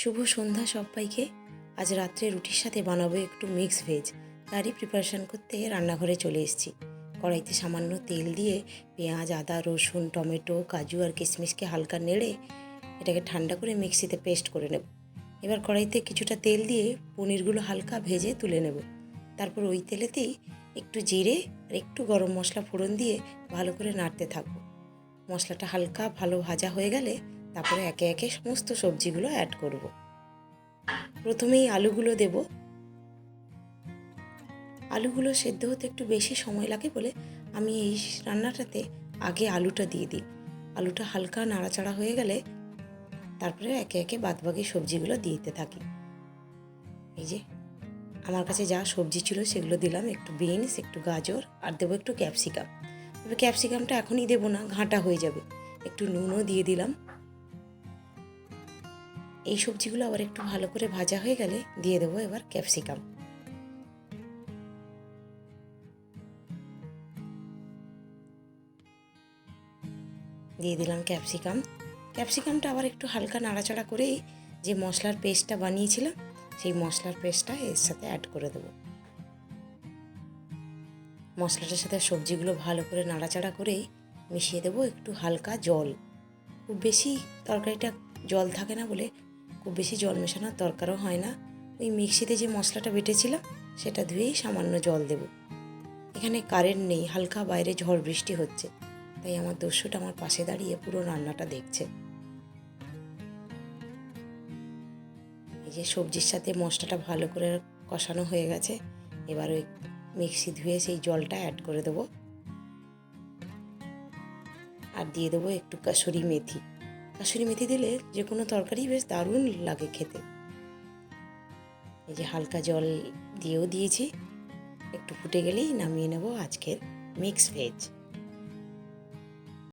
শুভ সন্ধ্যা সবাইকে। আজ রাত্রে রুটির সাথে বানাবো একটু মিক্স ভেজ তারই প্রিপারেশান করতে রান্নাঘরে চলে এসেছি। কড়াইতে সামান্য তেল দিয়ে পেঁয়াজ, আদা, রসুন, টমেটো, কাজু আর কিশমিশকে হালকা নেড়ে এটাকে ঠান্ডা করে মিক্সিতে পেস্ট করে নেব। এবার কড়াইতে কিছুটা তেল দিয়ে পনিরগুলো হালকা ভেজে তুলে নেব। তারপর ওই তেলেতেই একটু জিরে আর একটু গরম মশলা ফোড়ন দিয়ে ভালো করে নাড়তে থাকব। মশলাটা হালকা ভালো ভাজা হয়ে গেলে তারপরে একে একে সমস্ত সবজিগুলো অ্যাড করব। প্রথমেই আলুগুলো দেব। আলুগুলো সেদ্ধ হতে একটু বেশি সময় লাগে বলে আমি এই রান্নাটাতে আগে আলুটা দিয়ে দিই। আলুটা হালকা নাড়াচাড়া হয়ে গেলে তারপরে একে একে বাদবাকি সবজিগুলো দিতে থাকি। এই যে, আমার কাছে যা সবজি ছিল সেগুলো দিলাম। একটু বিনস, একটু গাজর আর দেবো একটু ক্যাপসিকাম। তবে ক্যাপসিকামটা এখনই দেবো না, ঘাঁটা হয়ে যাবে। একটু নুনও দিয়ে দিলাম। এই সবজিগুলো আবার একটু ভালো করে ভাজা হয়ে গেলে দিয়ে দেবো এবার ক্যাপসিকাম। দিয়ে দিলাম ক্যাপসিকাম। ক্যাপসিকামটা আবার একটু হালকা নাড়াচাড়া করেই যে মশলার পেস্টটা বানিয়েছিলাম, সেই মশলার পেস্টটা এর সাথে অ্যাড করে দেবো। মশলাটার সাথে সবজিগুলো ভালো করে নাড়াচাড়া করেই মিশিয়ে দেবো একটু হালকা জল। খুব বেশি তরকারিটা জল থাকে না বলে খুব বেশি জল মেশানোর দরকারও হয় না। ওই মিক্সিতে যে মশলাটা বেটেছিলাম, সেটা ধুয়েই সামান্য জল দেব। এখানে কারেন্ট নেই, হালকা বাইরে ঝড় বৃষ্টি হচ্ছে। তাই আমার দস্যুটা আমার পাশে দাঁড়িয়ে পুরো রান্নাটা দেখছে। এই যে সবজির সাথে মশলাটা ভালো করে কষানো হয়ে গেছে, এবার ওই মিক্সি ধুয়ে সেই জলটা অ্যাড করে দেবো। আর দিয়ে দেবো একটু কাসুরি মেথি। কাসুরি মেথি দিলে যে কোনো তরকারি বেশ দারুণ লাগে খেতে। এই যে হালকা জল দিয়েও দিয়েছি, একটু ফুটে গেলেই নামিয়ে নেব আজকের মিক্স ভেজ